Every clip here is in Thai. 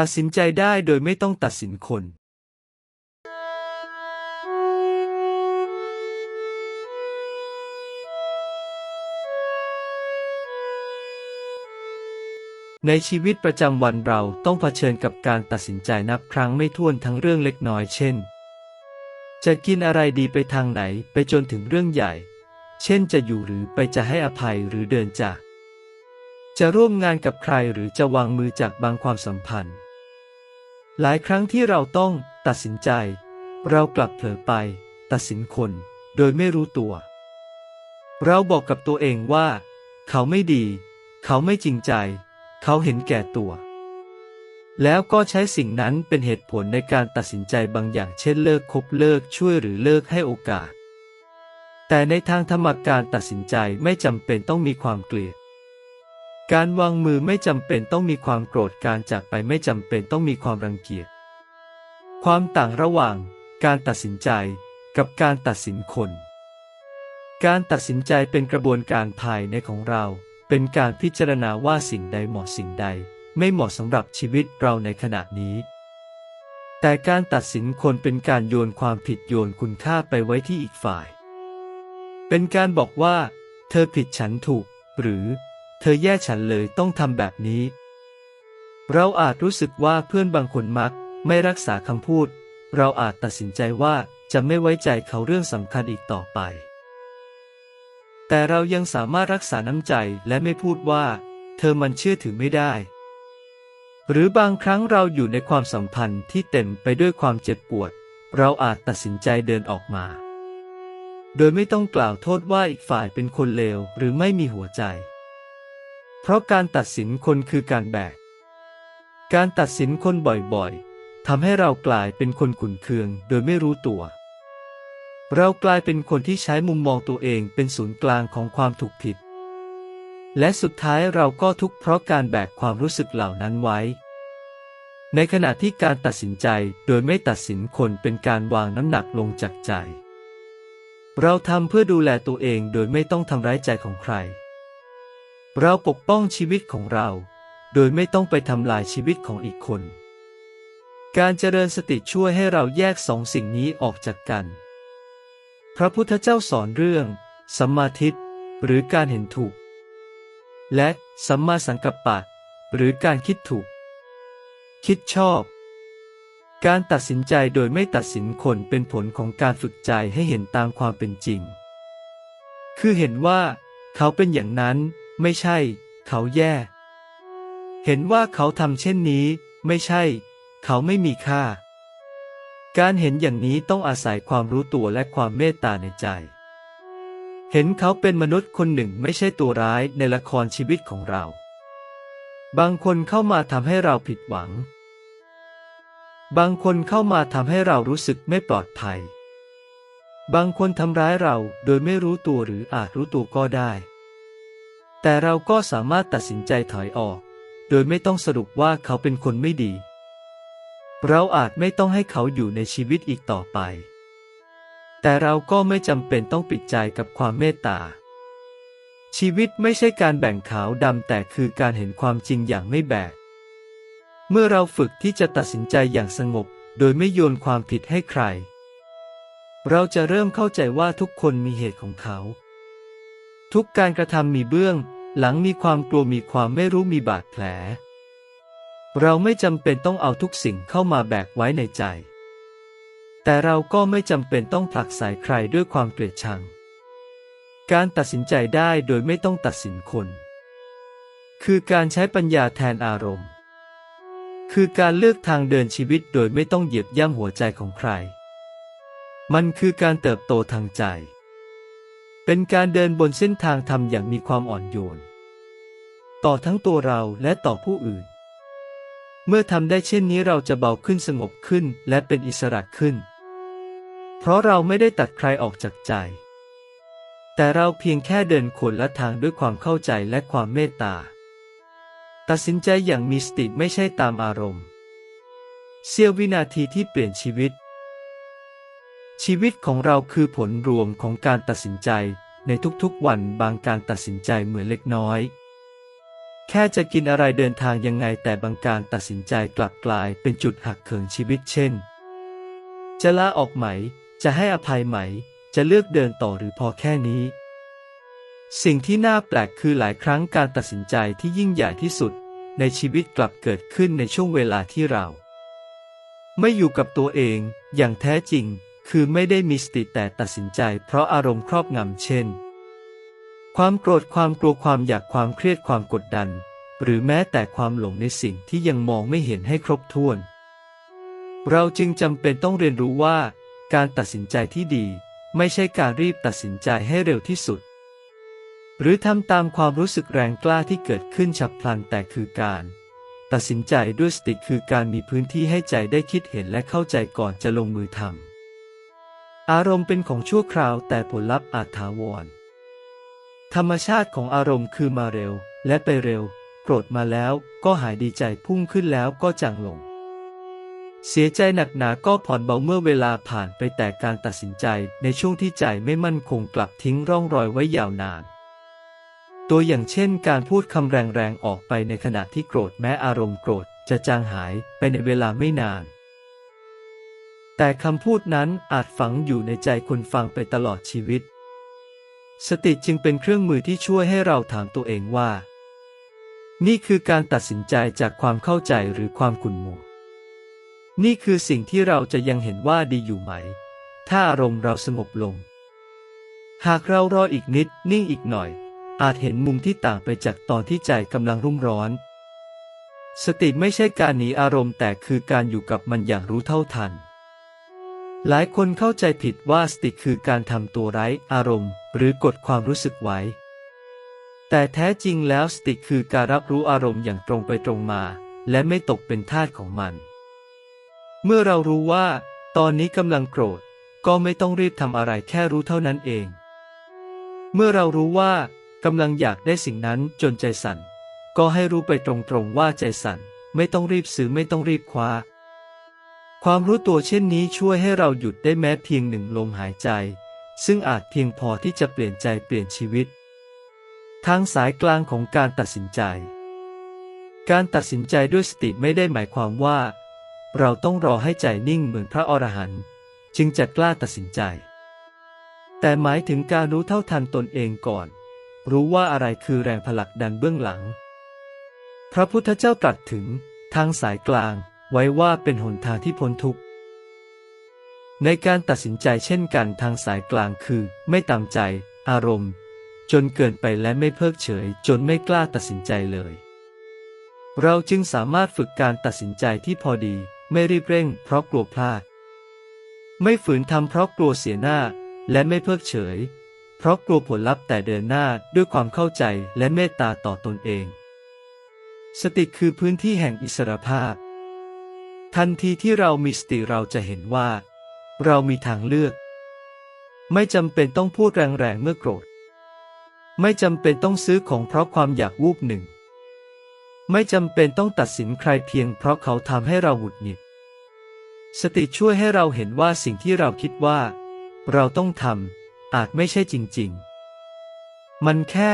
ตัดสินใจได้โดยไม่ต้องตัดสินคนในชีวิตประจำวันเราต้องเผชิญกับการตัดสินใจนับครั้งไม่ถ้วนทั้งเรื่องเล็กน้อยเช่น จะกินอะไรดีไปทางไหนไปจนถึงเรื่องใหญ่ เช่นจะอยู่หรือไปจะให้อภัยหรือเดินจาก จะร่วมงานกับใครหรือจะวางมือจากบางความสัมพันธ์ หลายครั้งที่เราต้องตัดสินใจ เรากลับเผลอไป ตัดสินคน โดยไม่รู้ตัว เราบอกกับตัวเองว่า เขาไม่ดี เขาไม่จริงใจ เขาเห็นแก่ตัว แล้วก็ใช้สิ่งนั้นเป็นเหตุผลในการตัดสินใจบางอย่างเช่นเลิกคบเลิกช่วยหรือเลิกให้โอกาส แต่ในทางธรรมการตัดสินใจไม่จำเป็นต้องมีความเกลียด การวางมือไม่จำเป็นต้องมีความโกรธการจากไปไม่จำเป็นต้องมีความรังเกียจ ความต่างระหว่าง การตัดสินใจ กับการตัดสินคน การตัดสินใจเป็นกระบวนการภายในของเรา เป็นการพิจารณาว่าสิ่งใดเหมาะสิ่งใด ไม่เหมาะสำหรับชีวิตเราในขณะนี้ แต่การตัดสินคนเป็นการโยนความผิดโยนคุณค่าไปไว้ที่อีกฝ่าย เป็นการบอกว่า เธอผิดฉันถูก หรือ เธอแย่ฉันเลยต้องทำแบบนี้ เราอาจรู้สึกว่าเพื่อนบางคนมัก ไม่รักษาคำพูด เราอาจตัดสินใจว่าจะไม่ไว้ใจเขาเรื่องสำคัญอีกต่อไป แต่เรายังสามารถรักษาน้ำใจและไม่พูดว่า เธอมันเชื่อถือไม่ได้ หรือบางครั้งเราอยู่ในความสัมพันธ์ที่เต็มไปด้วยความเจ็บปวด เราอาจตัดสินใจเดินออกมา โดยไม่ต้องกล่าวโทษว่าอีกฝ่ายเป็นคนเลวหรือไม่มีหัวใจ เพราะการตัดสินคนคือการแบก การตัดสินคนบ่อยๆทำให้เรากลายเป็นคนขุนเคืองโดยไม่รู้ตัว เรากลายเป็นคนที่ใช้มุมมองตัวเองเป็นศูนย์กลางของความถูกผิด และสุดท้ายเราก็ทุกข์เพราะการแบกความรู้สึกเหล่านั้นไว้ ในขณะที่การตัดสินใจโดยไม่ตัดสินคนเป็นการวางน้ำหนักลงจากใจ เราทำเพื่อดูแลตัวเองโดยไม่ต้องทำร้ายใจของใคร เราปกป้องชีวิตของเรา โดยไม่ต้องไปทำลายชีวิตของอีกคน การเจริญสติช่วยให้เราแยกสองสิ่งนี้ออกจากกัน พระพุทธเจ้าสอนเรื่องสัมมาทิฏฐิหรือการเห็นถูก และสัมมาสังกัปปะ หรือการคิดถูก คิดชอบ การตัดสินใจโดยไม่ตัดสินคนเป็นผลของการฝึกใจให้เห็นตามความเป็นจริง คือเห็นว่า เขาเป็นอย่างนั้น ไม่ใช่ เขาแย่ เห็นว่าเขาทำเช่นนี้ ไม่ใช่ เขาไม่มีค่า การเห็นอย่างนี้ต้องอาศัยความรู้ตัวและความเมตตาในใจ เห็นเขาเป็นมนุษย์คนหนึ่งไม่ใช่ตัวร้ายในละครชีวิตของเรา บางคนเข้ามาทำให้เราผิดหวัง บางคนเข้ามาทำให้เรารู้สึกไม่ปลอดภัยบางคนทำร้ายเราโดยไม่รู้ตัวหรืออาจรู้ตัวก็ได้ แต่เราก็สามารถตัดสินใจถอยออก โดยไม่ต้องสรุปว่าเขาเป็นคนไม่ดี เราอาจไม่ต้องให้เขาอยู่ในชีวิตอีกต่อไป แต่เราก็ไม่จำเป็นต้องปิดใจกับความเมตตา ชีวิตไม่ใช่การแบ่งขาวดำแต่คือการเห็นความจริงอย่างไม่แบก เมื่อเราฝึกที่จะตัดสินใจอย่างสงบ โดยไม่โยนความผิดให้ใคร เราจะเริ่มเข้าใจว่าทุกคนมีเหตุของเขา ทุกการกระทำมีเบื้อง หลังมีความกลัวมีความไม่รู้มีบาดแผล เราไม่จำเป็นต้องเอาทุกสิ่งเข้ามาแบกไว้ในใจ แต่เราก็ไม่จำเป็นต้องผลักใส่ใครด้วยความเกลียดชัง การตัดสินใจได้โดยไม่ต้องตัดสินคน คือการใช้ปัญญาแทนอารมณ์ คือการเลือกทางเดินชีวิตโดยไม่ต้องเหยียบย่ำหัวใจของใคร มันคือการเติบโตทางใจ เป็นการเดินบนเส้นทางธรรมอย่างมีความอ่อนโยน ต่อทั้งตัวเราและต่อผู้อื่น เมื่อทำได้เช่นนี้เราจะเบาขึ้นสงบขึ้นและเป็นอิสระขึ้น เพราะเราไม่ได้ตัดใครออกจากใจ แต่เราเพียงแค่เดินคนละทางด้วยความเข้าใจและความเมตตา ตัดสินใจอย่างมีสติไม่ใช่ตามอารมณ์ เสี้ยววินาทีที่เปลี่ยนชีวิต ชีวิตของเราคือผลรวมของการตัดสินใจ ในทุกๆวันบางการตัดสินใจเหมือนเล็กน้อย แค่จะกินอะไรเดินทางยังไงแต่บางการตัดสินใจกลับกลายเป็นจุดหักเขิงชีวิตเช่น จะลาออกไหม จะให้อภัยไหม จะเลือกเดินต่อหรือพอแค่นี้ สิ่งที่น่าแปลกคือหลายครั้งการตัดสินใจที่ยิ่งใหญ่ที่สุด ในชีวิตกลับเกิดขึ้นในช่วงเวลาที่เรา ไม่อยู่กับตัวเองอย่างแท้จริง คือไม่ได้มีสติแต่ตัดสินใจ เพราะอารมณ์ครอบงำเช่น ความโกรธความกลัวความอยากความเครียดความกดดัน หรือแม้แต่ความหลงในสิ่งที่ยังมองไม่เห็นให้ครบถ้วน เราจึงจำเป็นต้องเรียนรู้ว่า การตัดสินใจที่ดี ไม่ใช่การรีบตัดสินใจให้เร็วที่สุด หรือทำตามความรู้สึกแรงกล้าที่เกิดขึ้นฉับพลันแต่คือการตัดสินใจด้วยสติคือการมีพื้นที่ให้ใจได้คิดเห็นและเข้าใจก่อนจะลงมือทำ อารมณ์เป็นของชั่วคราวแต่ผลลัพธ์อาจถาวร ธรรมชาติของอารมณ์คือมาเร็วและไปเร็ว โกรธมาแล้วก็หายดีใจพุ่งขึ้นแล้วก็จางลง เสียใจหนักหนาก็ผ่อนเบาเมื่อเวลาผ่านไปแต่การตัดสินใจในช่วงที่ใจไม่มั่นคงกลับทิ้งร่องรอยไว้ยาวนาน ตัวอย่างเช่น การพูดคำแรงๆออกไปในขณะที่โกรธแม้อารมณ์โกรธจะจางหายไปในเวลาไม่นาน แต่คำพูดนั้นอาจฝังอยู่ในใจคนฟังไปตลอดชีวิต สติจึงเป็นเครื่องมือที่ช่วยให้เราถามตัวเองว่า นี่คือการตัดสินใจจากความเข้าใจหรือความขุ่นมัวนี่คือสิ่งที่เราจะยังเห็นว่าดีอยู่ไหม ถ้าอารมณ์เราสงบลง หากเรารออีกนิดนิ่งอีกหน่อย อาจเห็นมุมที่ต่างไปจากตอนที่ใจกำลังรุ่มร้อน สติไม่ใช่การหนีอารมณ์แต่คือการอยู่กับมันอย่างรู้เท่าทัน หลายคนเข้าใจผิดว่าสติคือการทำตัวไร้อารมณ์ หรือกดความรู้สึกไว้ แต่แท้จริงแล้วสติคือการรับรู้อารมณ์อย่างตรงไปตรงมา และไม่ตกเป็นทาสของมัน เมื่อเรารู้ว่า ตอนนี้กำลังโกรธ ก็ไม่ต้องรีบทำอะไรแค่รู้เท่านั้นเอง เมื่อเรารู้ว่ากำลังอยากได้สิ่งนั้นจนใจสั่น ก็ให้รู้ไปตรงๆว่าใจสั่น ไม่ต้องรีบซื้อไม่ต้องรีบคว้า ความรู้ตัวเช่นนี้ช่วยให้เราหยุดได้แม้เพียงหนึ่งลมหายใจ ซึ่งอาจเพียงพอที่จะเปลี่ยนใจเปลี่ยนชีวิต ทางสายกลางของการตัดสินใจ การตัดสินใจด้วยสติไม่ได้หมายความว่า เราต้องรอให้ใจนิ่งเหมือนพระอรหันต์จึงจะกล้าตัดสินใจ แต่หมายถึงการรู้เท่าทันตนเองก่อน รู้ว่าอะไรคือแรงผลักดันเบื้องหลัง พระพุทธเจ้าตรัสถึงทางสายกลาง ไว้ว่าเป็นหนทางที่พ้นทุกข์ ในการตัดสินใจเช่นกันทางสายกลางคือ ไม่ตามใจ อารมณ์ จนเกินไปและไม่เพิกเฉย จนไม่กล้าตัดสินใจเลย เราจึงสามารถฝึกการตัดสินใจที่พอดี ไม่รีบเร่ง เพราะกลัวพลาด ไม่ฝืนทำเพราะกลัวเสียหน้า และไม่เพิกเฉย เพราะกลัวผลลัพธ์แต่เดินหน้าด้วยความเข้าใจและเมตตาต่อตนเอง สติคือพื้นที่แห่งอิสรภาพ ทันทีที่เรามีสติเราจะเห็นว่า เรามีทางเลือก ไม่จำเป็นต้องพูดแรงๆเมื่อโกรธ ไม่จำเป็นต้องซื้อของเพราะความอยากวูบหนึ่ง ไม่จำเป็นต้องตัดสินใครเพียงเพราะเขาทำให้เราหงุดหงิด สติช่วยให้เราเห็นว่าสิ่งที่เราคิดว่า เราต้องทำอาจไม่ใช่จริง ๆ มันแค่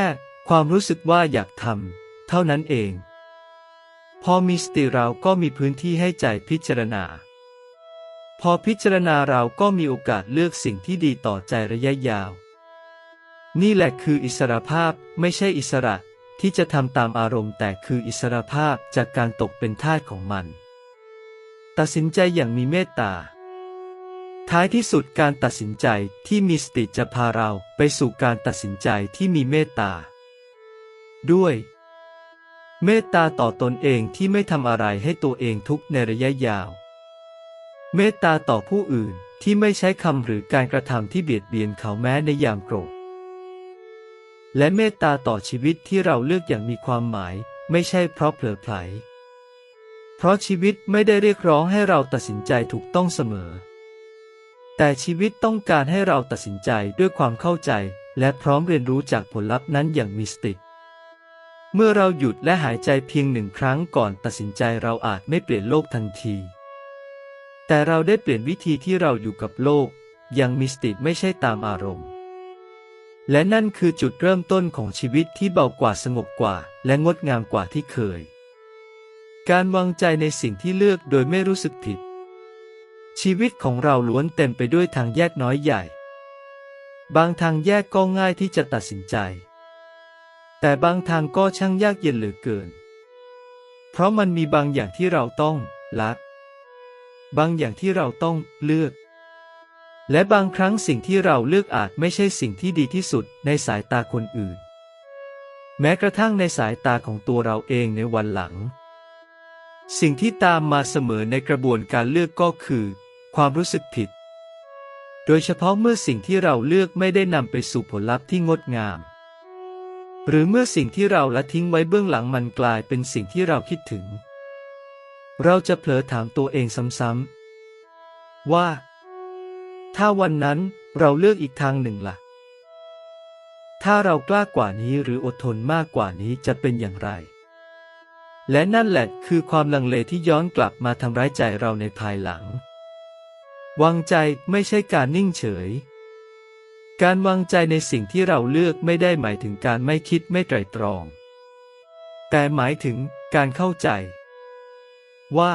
ความรู้สึกว่าอยากทำเท่านั้นเอง พอมีสติเราก็มีพื้นที่ให้ใจพิจารณา พอพิจารณาเราก็มีโอกาสเลือกสิ่งที่ดีต่อใจระยะยาว นี่แหละคืออิสรภาพไม่ใช่อิสระที่จะทำตามอารมณ์แต่คืออิสรภาพจากการตกเป็นทาสของมัน ตัดสินใจอย่างมีเมตตา ท้ายที่สุดการตัดสินใจที่มีสติจะพาเราไปสู่การตัดสินใจที่มีเมตตาด้วย เมตตาต่อตนเองที่ไม่ทำอะไรให้ตัวเองทุกข์ในระยะยาว เมตตาต่อผู้อื่นที่ไม่ใช้คำหรือการกระทำที่เบียดเบียนเขาแม้ในยามโกรธ และเมตตาต่อชีวิตที่เราเลือกอย่างมีความหมาย ไม่ใช่เพราะเผลอไผล เพราะชีวิตไม่ได้เรียกร้องให้เราตัดสินใจถูกต้องเสมอ แต่ชีวิตต้องการให้เราตัดสินใจด้วยความเข้าใจ และพร้อมเรียนรู้จากผลลัพธ์นั้นอย่างมีสติ เมื่อเราหยุดและหายใจเพียงหนึ่งครั้งก่อนตัดสินใจเราอาจไม่เปลี่ยนโลกทันที แต่เราได้เปลี่ยนวิธีที่เราอยู่กับโลกย่างมีสติไม่ใช่ตามอารมณ์ และนั่นคือจุดเริ่มต้นของชีวิตที่เบากว่าสงบกว่า และงดงามกว่าที่เคย การวางใจในสิ่งที่เลือกโดยไม่รู้สึกผิด ชีวิตของเราล้วนเต็มไปด้วยทางแยกน้อยใหญ่ บางทางแยกก็ง่ายที่จะตัดสินใจ แต่บางทางก็ช่างยากเย็นเหลือเกิน เพราะมันมีบางอย่างที่เราต้องละบางอย่างที่เราต้องเลือก และบางครั้งสิ่งที่เราเลือกอาจไม่ใช่สิ่งที่ดีที่สุดในสายตาคนอื่น แม้กระทั่งในสายตาของตัวเราเองในวันหลัง สิ่งที่ตามมาเสมอในกระบวนการเลือกก็คือ ความรู้สึกผิด โดยเฉพาะเมื่อสิ่งที่เราเลือกไม่ได้นำไปสู่ผลลัพธ์ที่งดงาม หรือเมื่อสิ่งที่เราละทิ้งไว้เบื้องหลังมันกลายเป็นสิ่งที่เราคิดถึง เราจะเผลอถามตัวเองซ้ำๆว่า ถ้าวันนั้นเราเลือกอีกทางหนึ่งล่ะ ถ้าเรากล้ากว่านี้หรืออดทนมากกว่านี้จะเป็นอย่างไร และนั่นแหละคือความลังเลที่ย้อนกลับมาทำร้ายใจเราในภายหลัง วางใจไม่ใช่การนิ่งเฉย การวางใจในสิ่งที่เราเลือกไม่ได้หมายถึงการไม่คิดไม่ไตรตรอง แต่หมายถึงการเข้าใจ ว่า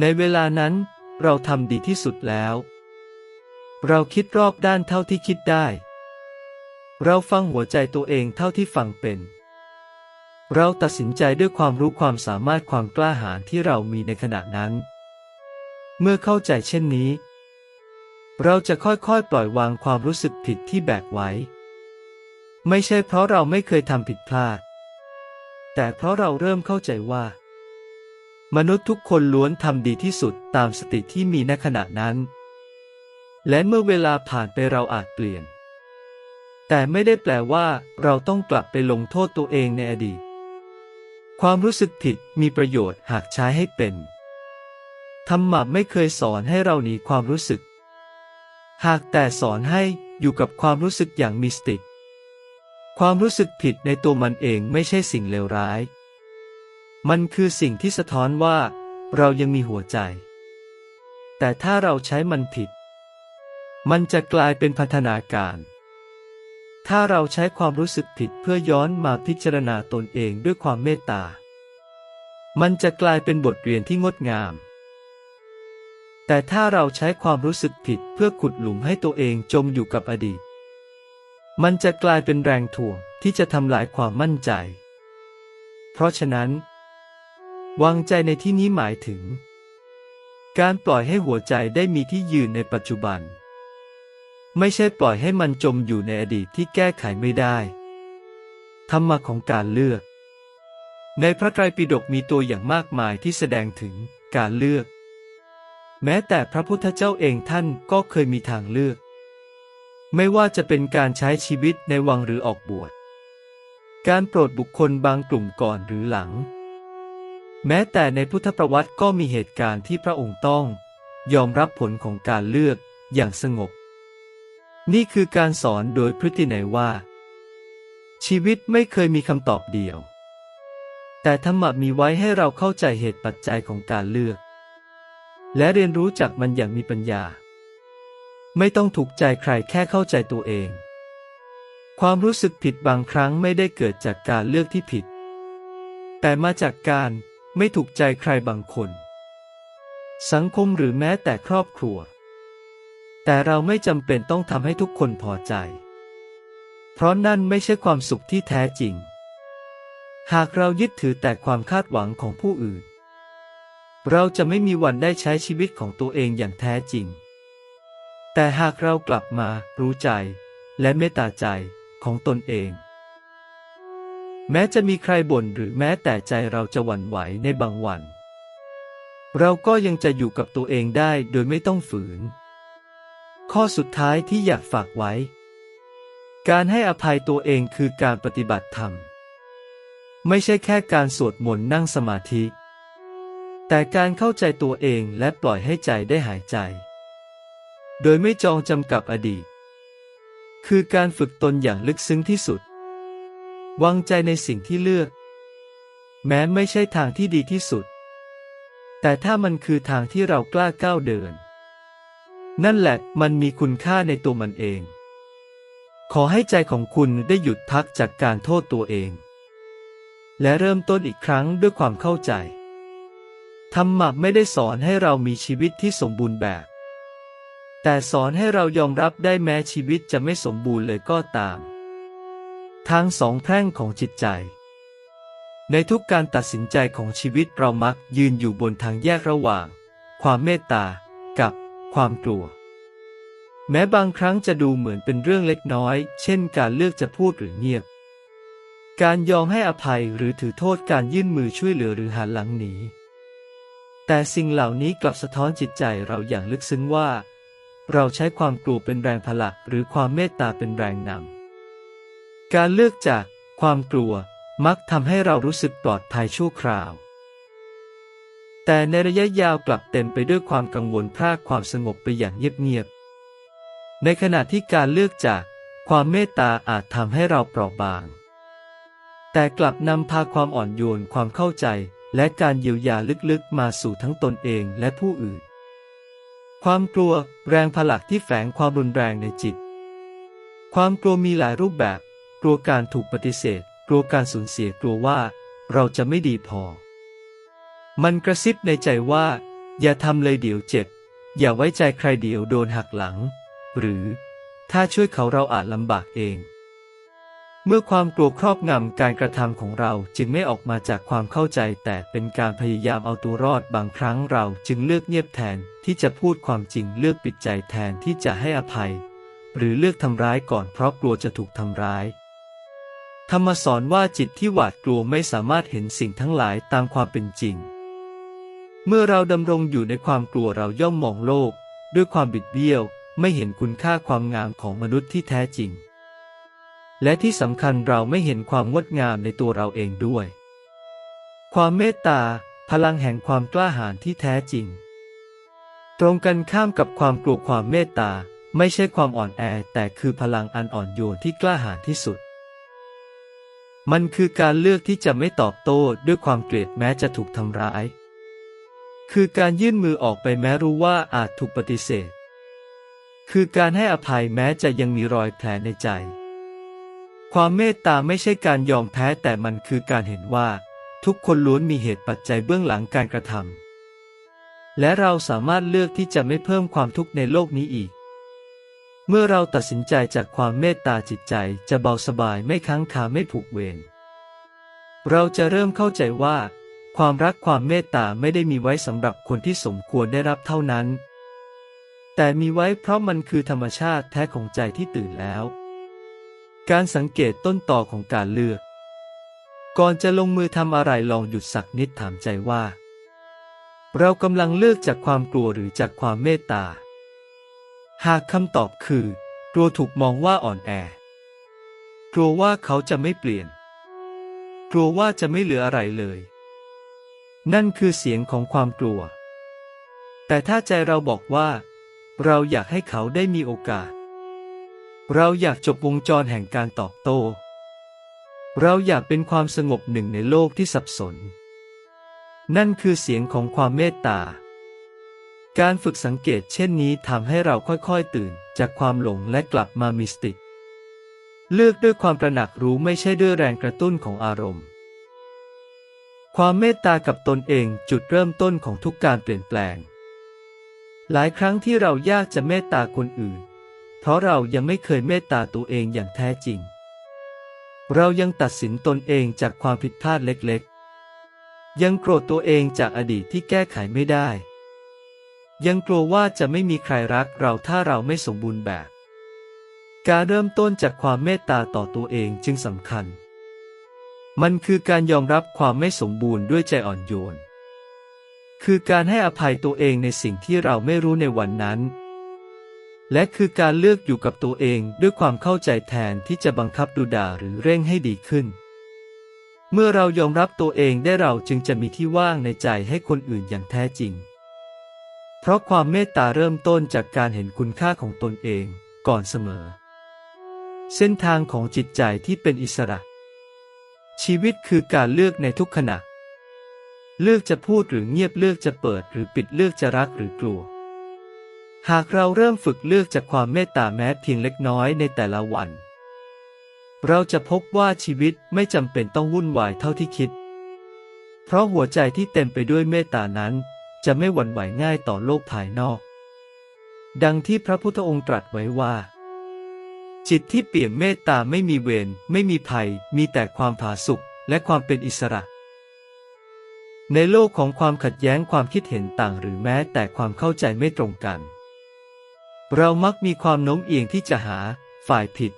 ในเวลานั้น เราทำดีที่สุดแล้ว เราคิดรอบด้านเท่าที่คิดได้ เราฟังหัวใจตัวเองเท่าที่ฟังเป็น เราตัดสินใจด้วยความรู้ความสามารถความกล้าหาญที่เรามีในขณะนั้น เมื่อเข้าใจเช่นนี้ เราจะค่อยๆ ปล่อยวางความรู้สึกผิดที่แบกไว้ ไม่ใช่เพราะเราไม่เคยทำผิดพลาด แต่เพราะเราเริ่มเข้าใจว่า มนุษย์ทุกคนล้วนทำดีที่สุดตามสติที่มีณขณะนั้น และเมื่อเวลาผ่านไปเราอาจเปลี่ยน แต่ไม่ได้แปลว่าเราต้องกลับไปลงโทษตัวเองในอดีต ความรู้สึกผิดมีประโยชน์หากใช้ให้เป็นธรรมะไม่เคยสอนให้เราหนีความรู้สึก หากแต่สอนให้อยู่กับความรู้สึกอย่างมีสติ ความรู้สึกผิดในตัวมันเองไม่ใช่สิ่งเลวร้าย มันคือสิ่งที่สะท้อนว่า เรายังมีหัวใจ แต่ถ้าเราใช้มันผิด มันจะกลายเป็นพันธนาการ ถ้าเราใช้ความรู้สึกผิดเพื่อย้อนมาพิจารณาตนเองด้วยความเมตตา มันจะกลายเป็นบทเรียนที่งดงาม แต่ถ้าเราใช้ความรู้สึกผิดเพื่อขุดหลุมให้ตัวเองจมอยู่กับอดีต มันจะกลายเป็นแรงถ่วงที่จะทำลายความมั่นใจ เพราะฉะนั้น วางใจในที่นี้หมายถึง การปล่อยให้หัวใจได้มีที่ยืนในปัจจุบัน ไม่ใช่ปล่อยให้มันจมอยู่ในอดีตที่แก้ไขไม่ได้ ธรรมะของการเลือก ในพระไตรปิฎกมีตัวอย่างมากมายที่แสดงถึงการเลือก แม้แต่พระพุทธเจ้าเองท่านก็เคยมีทางเลือก ไม่ว่าจะเป็นการใช้ชีวิตในวังหรือออกบวช การโปรดบุคคลบางกลุ่มก่อนหรือหลัง แม้แต่ในพุทธประวัติก็มีเหตุการณ์ที่พระองค์ต้อง ยอมรับผลของการเลือกอย่างสงบ นี่คือการสอนโดยพฤตินัยว่า ชีวิตไม่เคยมีคำตอบเดียว แต่ธรรมะมีไว้ให้เราเข้าใจเหตุปัจจัยของการเลือก และเรียนรู้จากมันอย่างมีปัญญา ไม่ต้องถูกใจใครแค่เข้าใจตัวเอง ความรู้สึกผิดบางครั้งไม่ได้เกิดจากการเลือกที่ผิด แต่มาจากการไม่ถูกใจใครบางคน สังคมหรือแม้แต่ครอบครัว แต่เราไม่จำเป็นต้องทำให้ทุกคนพอใจ เพราะนั่นไม่ใช่ความสุขที่แท้จริง หากเรายึดถือแต่ความคาดหวังของผู้อื่น เราจะไม่มีวันได้ใช้ชีวิตของตัวเองอย่างแท้จริง แต่หากเรากลับมารู้ใจ และเมตตาใจของตนเอง แม้จะมีใครบ่นหรือแม้แต่ใจเราจะหวั่นไหวในบางวัน เราก็ยังจะอยู่กับตัวเองได้โดยไม่ต้องฝืน ข้อสุดท้ายที่อยากฝากไว้ การให้อภัยตัวเองคือการปฏิบัติธรรม ไม่ใช่แค่การสวดมนต์นั่งสมาธิ แต่การเข้าใจตัวเองและปล่อยให้ใจได้หายใจ โดยไม่จองจำกับอดีต คือการฝึกตนอย่างลึกซึ้งที่สุด วางใจในสิ่งที่เลือก แม้ไม่ใช่ทางที่ดีที่สุด แต่ถ้ามันคือทางที่เรากล้าก้าวเดิน นั่นแหละมันมีคุณค่าในตัวมันเอง ขอให้ใจของคุณได้หยุดพักจากการโทษตัวเอง และเริ่มต้นอีกครั้งด้วยความเข้าใจ ธรรมะไม่ได้สอนให้เรามีชีวิตที่สมบูรณ์แบบ แต่สอนให้เรายอมรับได้แม้ชีวิตจะไม่สมบูรณ์เลยก็ตาม ทางสองแพร่งของจิตใจ ในทุกการตัดสินใจของชีวิตเรามักยืนอยู่บนทางแยกระหว่าง ความเมตตา กับความกลัว แม้บางครั้งจะดูเหมือนเป็นเรื่องเล็กน้อย เช่น การเลือกจะพูดหรือเงียบ การยอมให้อภัยหรือถือโทษการยื่นมือช่วยเหลือหรือหันหลังหนี แต่สิ่งเหล่านี้กลับสะท้อนจิตใจเราอย่างลึกซึ้งว่า เราใช้ความกลัวเป็นแรงผลักหรือความเมตตาเป็นแรงนำการเลือกจากความกลัวมักทำให้เรารู้สึกปลอดภัยชั่วคราว แต่ในระยะยาวกลับเต็มไปด้วยความกังวลพรากความสงบไปอย่างเงียบๆในขณะที่การเลือกจากความเมตตาอาจทำให้เราเปราะบาง แต่กลับนำพาความอ่อนโยนความเข้าใจ และการเยียวยาลึกๆ มาสู่ทั้งตนเองและผู้อื่น ความกลัวแรงผลักที่แฝงความรุนแรงในจิต ความกลัวมีหลายรูปแบบ กลัวการถูกปฏิเสธ กลัวการสูญเสียกลัวว่าเราจะไม่ดีพอ มันกระซิบในใจว่า อย่าทำเลยเดี๋ยวเจ็บ อย่าไว้ใจใครเดี๋ยวโดนหักหลัง หรือ ถ้าช่วยเขาเราอาจลำบากเอง เมื่อความกลัวครอบงำการกระทำของเราจึงไม่ออกมาจากความเข้าใจ แต่เป็นการพยายามเอาตัวรอดบางครั้งเราจึงเลือกเงียบแทนที่จะพูดความจริงเลือกปิดใจแทนที่จะให้อภัย หรือเลือกทำร้ายก่อนเพราะกลัวจะถูกทำร้าย ธรรมสอนว่าจิตที่หวาดกลัวไม่สามารถเห็นสิ่งทั้งหลายตามความเป็นจริง เมื่อเราดำรงอยู่ในความกลัวเราย่อมมองโลก ด้วยความบิดเบี้ยว ไม่เห็นคุณค่าความงามของมนุษย์ที่แท้จริง และที่สำคัญเราไม่เห็นความงดงามในตัวเราเองด้วย ความเมตตา พลังแห่งความกล้าหาญที่แท้จริง ตรงกันข้ามกับความกลัวความเมตตา ไม่ใช่ความอ่อนแอ แต่คือพลังอันอ่อนโยนที่กล้าหาญที่สุด มันคือการเลือกที่จะไม่ตอบโต้ด้วยความเกลียดแม้จะถูกทำร้าย คือการยื่นมือออกไปแม้รู้ว่าอาจถูกปฏิเสธ คือการให้อภัยแม้จะยังมีรอยแผลในใจ ความเมตตาไม่ใช่การยอมแพ้แต่มันคือการเห็นว่า ทุกคนล้วนมีเหตุปัจจัยเบื้องหลังการกระทำและเราสามารถเลือกที่จะไม่เพิ่มความทุกข์ในโลกนี้อีก เมื่อเราตัดสินใจจากความเมตตาจิตใจจะเบาสบายไม่ค้างคาไม่ผูกเวรเราจะเริ่มเข้าใจว่า ความรักความเมตตาไม่ได้มีไว้สำหรับคนที่สมควรได้รับเท่านั้น แต่มีไว้เพราะมันคือธรรมชาติแท้ของใจที่ตื่นแล้ว การสังเกตต้นต่อของการเลือก ก่อนจะลงมือทำอะไรลองหยุดสักนิดถามใจว่า เรากำลังเลือกจากความกลัวหรือจากความเมตตา หากคำตอบคือกลัวถูกมองว่าอ่อนแอ กลัวว่าเขาจะไม่เปลี่ยน กลัวว่าจะไม่เหลืออะไรเลย นั่นคือเสียงของความกลัว แต่ถ้าใจเราบอกว่า เราอยากให้เขาได้มีโอกาส เราอยากจบวงจรแห่งการตอบโต้ เราอยากเป็นความสงบหนึ่งในโลกที่สับสน นั่นคือเสียงของความเมตตา การฝึกสังเกตเช่นนี้ทำให้เราค่อยๆตื่นจากความหลงและกลับมามีสติ เลือกด้วยความตระหนักรู้ไม่ใช่ด้วยแรงกระตุ้นของอารมณ์ ความเมตตากับตนเองจุดเริ่มต้นของทุกการเปลี่ยนแปลง หลายครั้งที่เรายากจะเมตตาคนอื่น เพราะเรายังไม่เคยเมตตาตัวเองอย่างแท้จริง เรายังตัดสินตนเองจากความผิดพลาดเล็กๆ ยังโกรธตัวเองจากอดีตที่แก้ไขไม่ได้ ยังกลัวว่าจะไม่มีใครรักเราถ้าเราไม่สมบูรณ์แบบ การเริ่มต้นจากความเมตตาต่อตัวเองจึงสำคัญ มันคือการยอมรับความไม่สมบูรณ์ด้วยใจอ่อนโยน คือการให้อภัยตัวเองในสิ่งที่เราไม่รู้ในวันนั้น และคือการเลือกอยู่กับตัวเองด้วยความเข้าใจแทนที่จะบังคับดูด่าหรือเร่งให้ดีขึ้น เมื่อเรายอมรับตัวเองได้เราจึงจะมีที่ว่างในใจให้คนอื่นอย่างแท้จริง เพราะความเมตตาเริ่มต้นจากการเห็นคุณค่าของตนเองก่อนเสมอ เส้นทางของจิตใจที่เป็นอิสระ ชีวิตคือการเลือกในทุกขณะ เลือกจะพูดหรือเงียบเลือกจะเปิดหรือปิดเลือกจะรักหรือกลัว หากเราเริ่มฝึกเลือกจากความเมตตาแม้เพียงเล็กน้อยในแต่ละวัน เราจะพบว่าชีวิตไม่จำเป็นต้องวุ่นวายเท่าที่คิด เพราะหัวใจที่เต็มไปด้วยเมตตานั้น จะไม่หวั่นไหวง่ายต่อโลกภายนอก ดังที่พระพุทธองค์ตรัสไว้ว่า จิตที่เปี่ยมเมตตาไม่มีเวรไม่มีภัย มีแต่ความผาสุกและความเป็นอิสระในโลกของความขัดแย้งความคิดเห็นต่างหรือแม้แต่ความเข้าใจไม่ตรงกัน เรามักมีความโน้มเอียงที่จะหาฝ่ายผิด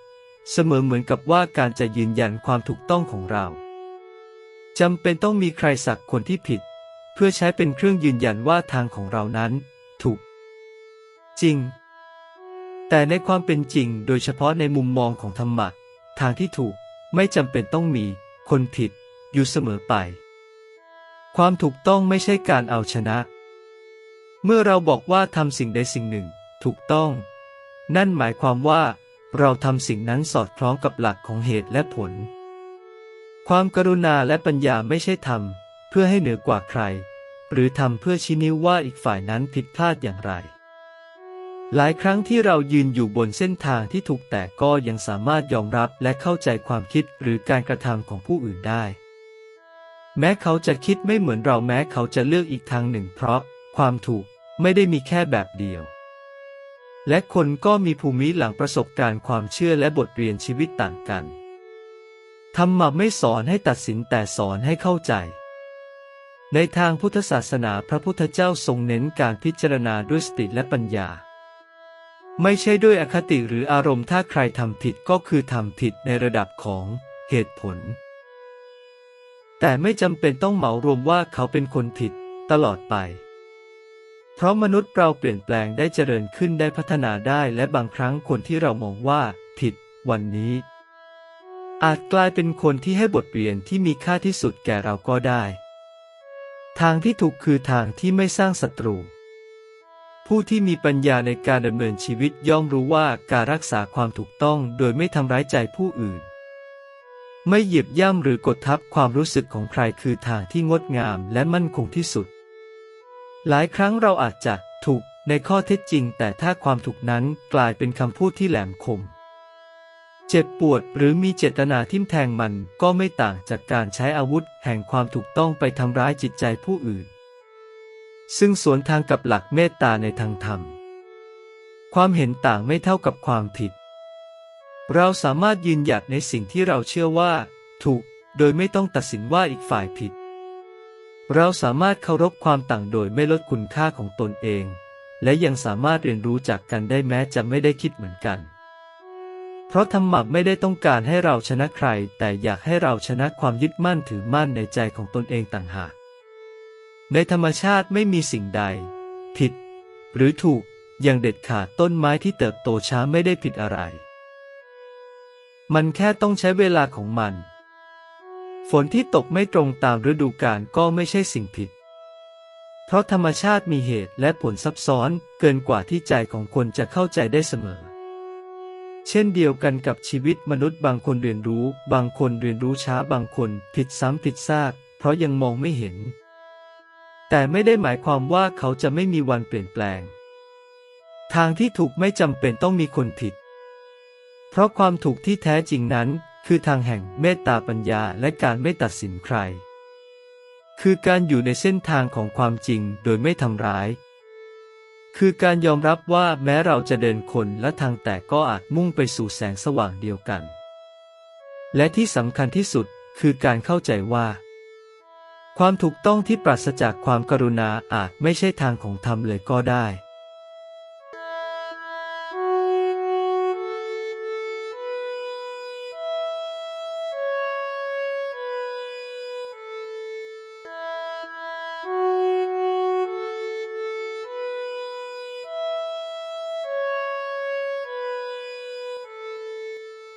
เสมอเหมือนกับว่าการจะยืนยันความถูกต้องของเราจำเป็นต้องมีใครสักคนที่ผิด เพื่อใช้เป็นเครื่องยืนยันว่าทางของเรานั้น ถูก จริง แต่ในความเป็นจริงโดยเฉพาะในมุมมองของธรรมะทางที่ถูกไม่จำเป็นต้องมี คนผิด อยู่เสมอไป ความถูกต้องไม่ใช่การเอาชนะ เมื่อเราบอกว่าทำสิ่งใดสิ่งหนึ่ง ถูกต้อง นั่นหมายความว่า เราทำสิ่งนั้นสอดคล้องกับหลักของเหตุและผล ความกรุณาและปัญญาไม่ใช่ทำเพื่อให้เหนือกว่าใคร หรือทำเพื่อชี้นิ้วว่าอีกฝ่ายนั้นผิดพลาดอย่างไร หลายครั้งที่เรายืนอยู่บนเส้นทางที่ถูกแต่ก็ยังสามารถยอมรับและเข้าใจความคิดหรือการกระทำของผู้อื่นได้ แม้เขาจะคิดไม่เหมือนเราแม้เขาจะเลือกอีกทางหนึ่งเพราะความถูกไม่ได้มีแค่แบบเดียว และคนก็มีภูมิหลังประสบการณ์ความเชื่อและบทเรียนชีวิตต่างกันธรรมะไม่สอนให้ตัดสินแต่สอนให้เข้าใจ ในทางพุทธศาสนาพระพุทธเจ้าทรงเน้นการพิจารณาด้วยสติและปัญญา ไม่ใช่ด้วยอคติหรืออารมณ์ถ้าใครทำผิดก็คือทำผิดในระดับของเหตุผล แต่ไม่จำเป็นต้องเหมารวมว่าเขาเป็นคนผิดตลอดไป เพราะมนุษย์เราเปลี่ยนแปลงได้เจริญขึ้นได้พัฒนาได้และบางครั้งคนที่เรามองว่า ผิด วันนี้ อาจกลายเป็นคนที่ให้บทเรียนที่มีค่าที่สุดแก่เราก็ได้ ทางที่ถูกคือทางที่ไม่สร้างศัตรู ผู้ที่มีปัญญาในการดำเนินชีวิตย่อมรู้ว่าการรักษาความถูกต้องโดยไม่ทำร้ายใจผู้อื่น ไม่เหยียบย่ำหรือกดทับความรู้สึกของใครคือทางที่งดงามและมั่นคงที่สุด หลายครั้งเราอาจจะถูกในข้อเท็จจริง แต่ถ้าความถูกนั้นกลายเป็นคำพูดที่แหลมคม เจ็บปวดหรือมีเจตนาทิ่มแทงมันก็ไม่ต่างจากการใช้อาวุธแห่งความถูกต้องไปทำร้ายจิตใจผู้อื่น ซึ่งสวนทางกับหลักเมตตาในทางธรรม ความเห็นต่างไม่เท่ากับความผิด เราสามารถยืนหยัดในสิ่งที่เราเชื่อว่า ถูกโดยไม่ต้องตัดสินว่าอีกฝ่ายผิด เราสามารถเคารพความต่างโดยไม่ลดคุณค่าของตนเอง และยังสามารถเรียนรู้จากกันได้แม้จะไม่ได้คิดเหมือนกัน เพราะธรรมะไม่ได้ต้องการให้เราชนะใคร แต่อยากให้เราชนะความยึดมั่นถือมั่นในใจของตนเองต่างหาก ในธรรมชาติไม่มีสิ่งใด ผิด หรือถูกอย่างเด็ดขาดต้นไม้ที่เติบโตช้าไม่ได้ผิดอะไร มันแค่ต้องใช้เวลาของมัน ฝนที่ตกไม่ตรงตามฤดูกาลก็ไม่ใช่สิ่งผิด เพราะธรรมชาติมีเหตุและผลซับซ้อนเกินกว่าที่ใจของคนจะเข้าใจได้เสมอ เช่นเดียวกันกับชีวิตมนุษย์บางคนเรียนรู้ บางคนเรียนรู้ช้าบางคนผิดซ้ำผิดซาก เพราะยังมองไม่เห็น แต่ไม่ได้หมายความว่าเขาจะไม่มีวันเปลี่ยนแปลง ทางที่ถูกไม่จำเป็นต้องมีคนผิด เพราะความถูกที่แท้จริงนั้น คือทางแห่งเมตตาปัญญาและการไม่ตัดสินใคร คือการอยู่ในเส้นทางของความจริงโดยไม่ทำร้าย คือการยอมรับว่าแม้เราจะเดินคนและทางแต่ก็อาจมุ่งไปสู่แสงสว่างเดียวกัน และที่สำคัญที่สุดคือการเข้าใจว่า ความถูกต้องที่ปราศจากความกรุณาอาจไม่ใช่ทางของธรรมเลยก็ได้